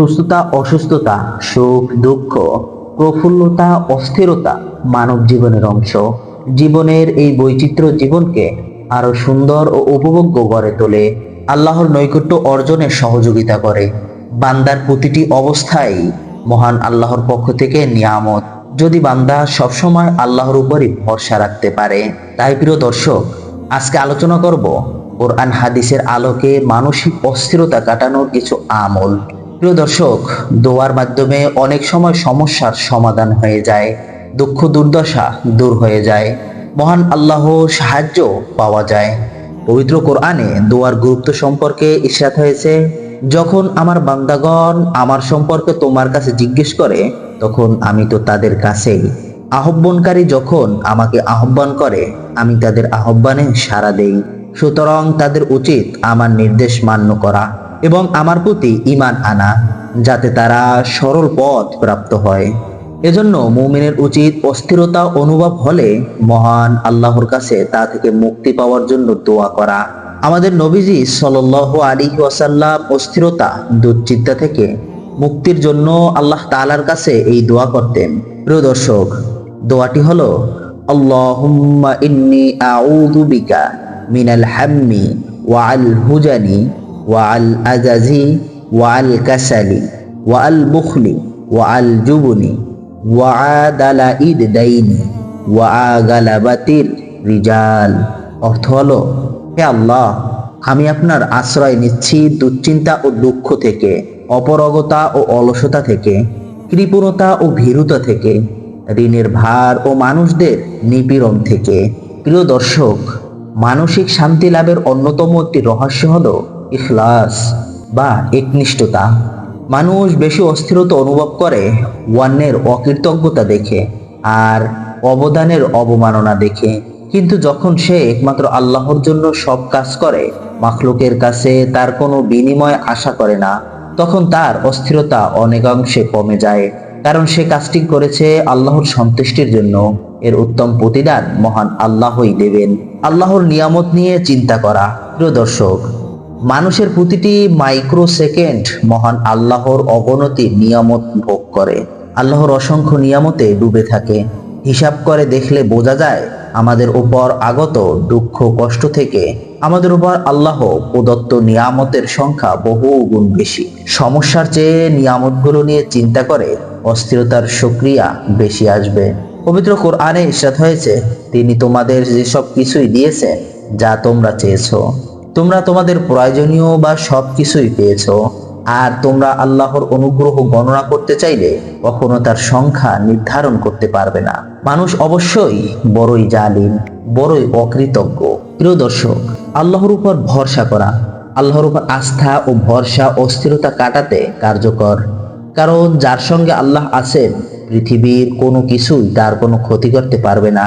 সুস্থতা, অসুস্থতা, সুখ, দুঃখ, প্রফুল্লতা, অস্থিরতা মানব জীবনের অংশ। জীবনের এই বৈচিত্র্য জীবনকে আরও সুন্দর ও উপভোগ্য গড়ে তোলে। আল্লাহর নৈকট্য অর্জনে সহযোগিতা করে। বান্দার প্রতিটি অবস্থায় মহান আল্লাহর পক্ষ থেকে নিয়ামত। যদি বান্দা সবসময় আল্লাহর উপরই ভরসা রাখতে পারে, তাই প্রিয় দর্শক, আজকে আলোচনা করব কোরআন হাদিসের আলোকে মানসিক অস্থিরতা কাটানোর কিছু আমল। প্রিয় দর্শক, দোয়ার মাধ্যমে অনেক সময় সমস্যার সমাধান হয়ে যায়, দুঃখ দুর্দশা দূর হয়ে যায়, মহান আল্লাহ সাহায্য পাওয়া যায়। পবিত্র কোরআনে দোয়ার গুরুত্ব সম্পর্কে ইশাত হয়েছে, যখন আমার বান্দাগণ আমার সম্পর্কে তোমার কাছে জিজ্ঞেস করে, তখন আমি তো তাদের কাছেই আহ্বানকারী যখন আমাকে আহ্বান করে, আমি তাদের আহ্বানে সাড়া দেই। সুতরাং তাদের উচিত আমার নির্দেশ মান্য করা। এবং আমার প্রতি ইমান আনা, যাতে তারা সরল পথ প্রাপ্ত হয়। এজন্য মুমিনের উচিত অস্থিরতা অনুভব হলে মহান আল্লাহর কাছে তা থেকে মুক্তি পাওয়ার জন্য দোয়া করা। আমাদের নবীজি সাল আলী ওয়াসাল্লাম অস্থিরতা, দুশ্চিন্তা থেকে মুক্তির জন্য আল্লাহ তালার কাছে এই দোয়া করতেন। প্রিয় দর্শক, দোয়াটি হলো, আল্লাহুম্মা ইন্নি আউযু বিকা মিনাল হাম্মি ওয়াল হুজানি ওয়াল আজাজি, ওয়াল কাসালি, ওয়াল বুখলি, ওয়াল জুবনি ওয়াদালা ইদ দাইনি ওয়াগালাবাতির রিজাল। অর্থ হলো, হে আল্লাহ, আমি আপনার আশ্রয় নিচ্ছি দুশ্চিন্তা ও দুঃখ থেকে, অপরগতা ও অলসতা থেকে, কৃপণতা ও ভীরুতা থেকে, ঋণের ভার ও মানুষদের নিপীড়ন থেকে। প্রিয় দর্শক, মানসিক শান্তি লাভের অন্যতম একটি রহস্য হলো ইখলাস বা একনিষ্ঠতা। মানুষ বেশি অস্থিরতা অনুভব করে অন্যের অকৃতজ্ঞতা দেখে আর অবদানের অবমাননা দেখে। কিন্তু যখন সে একমাত্র আল্লাহর জন্য সব কাজ করে, মাখলুকের কাছে তার কোনো বিনিময় আশা করে না, তখন তার অস্থিরতা অনেকাংশে কমে যায়। কারণ সে কাজটি করেছে আল্লাহর সন্তুষ্টির জন্য। এর উত্তম প্রতিদান মহান আল্লাহই দেবেন। আল্লাহর নিয়ামত নিয়ে চিন্তা করা। প্রিয় দর্শক মানুষের প্রতিটি মাইক্রো সেকেন্ড মহান আল্লাহর অবনতি নিয়ামত ভোগ করে। আল্লাহর অসংখ্য নিয়ামতে ডুবে থাকে। হিসাব করে দেখলে বোঝা যায়, আমাদের উপর আগত দুঃখ, কষ্ট থেকে আমাদের উপর আল্লাহ প্রদত্ত নিয়ামতের সংখ্যা বহু গুণ বেশি। সমস্যার চেয়ে নিয়ামতগুলো নিয়ে চিন্তা করে অস্থিরতার সক্রিয়া বেশি আসবে। পবিত্র কোরআনে ইশাত হয়েছে, তিনি তোমাদের যেসব কিছুই দিয়েছেন, যা তোমরা চেয়েছো। তোমরা তোমাদের প্রয়োজনীয় বা সব কিছুই পেয়েছ, আর তোমরা আল্লাহর অনুগ্রহ গণনা করতে চাইলে কখনো তার সংখ্যা নির্ধারণ করতে পারবে না। মানুষ অবশ্যই বড়ই জালিম, বড়ই অকৃতজ্ঞ। প্রিয় দর্শক, আল্লাহর উপর ভরসা করা, আল্লাহর উপর আস্থা ও ভরসা অস্থিরতা কাটাতে কার্যকর। কারণ যার সঙ্গে আল্লাহ আছেন, পৃথিবীর কোনো কিছুই তার কোনো ক্ষতি করতে পারবে না।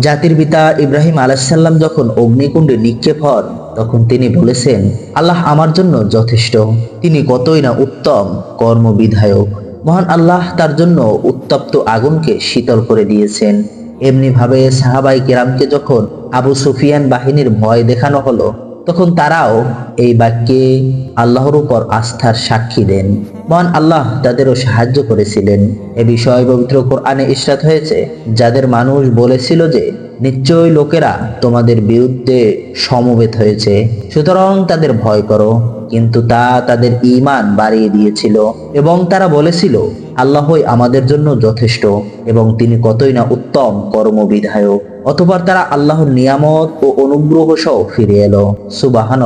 জাতির পিতা ইব্রাহিম আলাইসাল্লাম যখন অগ্নিকুণ্ডে নিক্ষেপ হন, তখন তিনি বলেছেন, আল্লাহ আমার জন্য যথেষ্ট। তিনি কতই না উত্তম কর্মবিধায়ক। মহান আল্লাহ তার জন্য উত্তপ্ত আগুনকে শীতল করে দিয়েছেন। এমনিভাবে সাহাবাই কেরামকে যখন আবু সুফিয়ান বাহিনীর ভয় দেখানো হলো তখন তারাও এই বাক্যে আল্লাহর উপর আস্থার সাক্ষী দেন। মহান আল্লাহ তাদেরও সাহায্য করেছিলেন। এ বিষয়ে পবিত্র কোরআনে ইসরাত হয়েছে, যাদের মানুষ বলেছিল যে, নিশ্চয়ই লোকেরা তোমাদের বিরুদ্ধে সমবেত হয়েছে, সুতরাং তাদের ভয় করো। কিন্তু তা তাদের ঈমান বাড়িয়ে দিয়েছিল এবং তারা বলেছিল, আল্লাহই আমাদের জন্য যথেষ্ট এবং তিনি কতই না উত্তম কর্মবিধায়ক। অতপর তারা আল্লাহর নিয়ামত ও অনুগ্রহ সহ ফিরে এলো। সুবাহান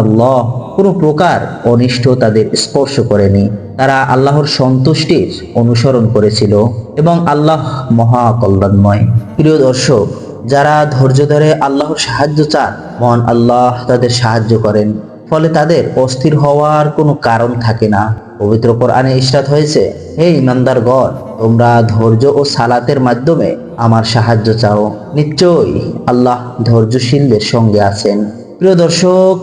কোনো প্রকার অনিষ্ট তাদের স্পর্শ করেনি। তারা আল্লাহর সন্তুষ্টির অনুসরণ করেছিল এবং আল্লাহ মহা কল্যাণময় প্রিয় দর্শক, যারা ধৈর্য ধরে আল্লাহর সাহায্য চান, মহান আল্লাহ তাদের সাহায্য করেন। ফলে তাদের অস্থির হওয়ার কোনো কারণ থাকে না। পবিত্র কোরআনে ইস্টাত হয়েছে, হে ইমানদার গড় তোমরা ধৈর্য ও সালাতের মাধ্যমে আমার সাহায্য চাও। নিশ্চয়ই আল্লাহ ধৈর্যশীলদের সঙ্গে আছেন। প্রিয় দর্শক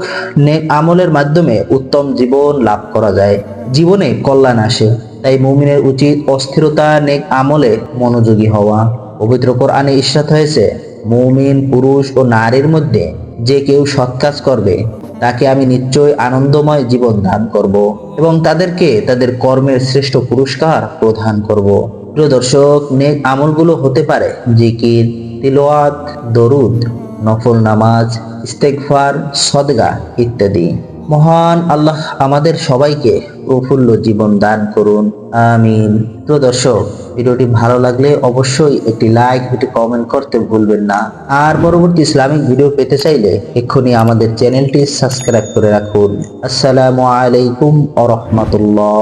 আমলের মাধ্যমে উত্তম জীবন লাভ করা যায়। জীবনে কল্যাণ আসে, তাই মুমিনের উচিত অস্থিরতা, নেক আমলে মনোযোগী হওয়া। পবিত্র কোরআনে ইস্রাত হয়েছে, মুমিন পুরুষ ও নারীর মধ্যে যে কেউ সৎ কাজ করবে তাকে আমি নিশ্চয় আনন্দময় জীবন দান করব এবং তাদেরকে তাদের কর্মের শ্রেষ্ঠ পুরস্কার প্রদান করব। প্রিয় দর্শক, নেক আমলগুলো হতে পারে জিকির, তিলোয়াত, দরুদ, নফল নামাজ, ইস্তেগফার, সদগা ইত্যাদি। মহান আল্লাহ আমাদের সবাইকে প্রফুল্ল জীবন দান করুন। আমিন। তো দর্শক, ভিডিওটি ভালো লাগলে অবশ্যই একটি লাইক, একটি কমেন্ট করতে ভুলবেন না। আর পরবর্তী ইসলামিক ভিডিও পেতে চাইলে এক্ষুনি আমাদের চ্যানেলটি সাবস্ক্রাইব করে রাখুন। আসসালামু আলাইকুম আ রহমতুল্লাহ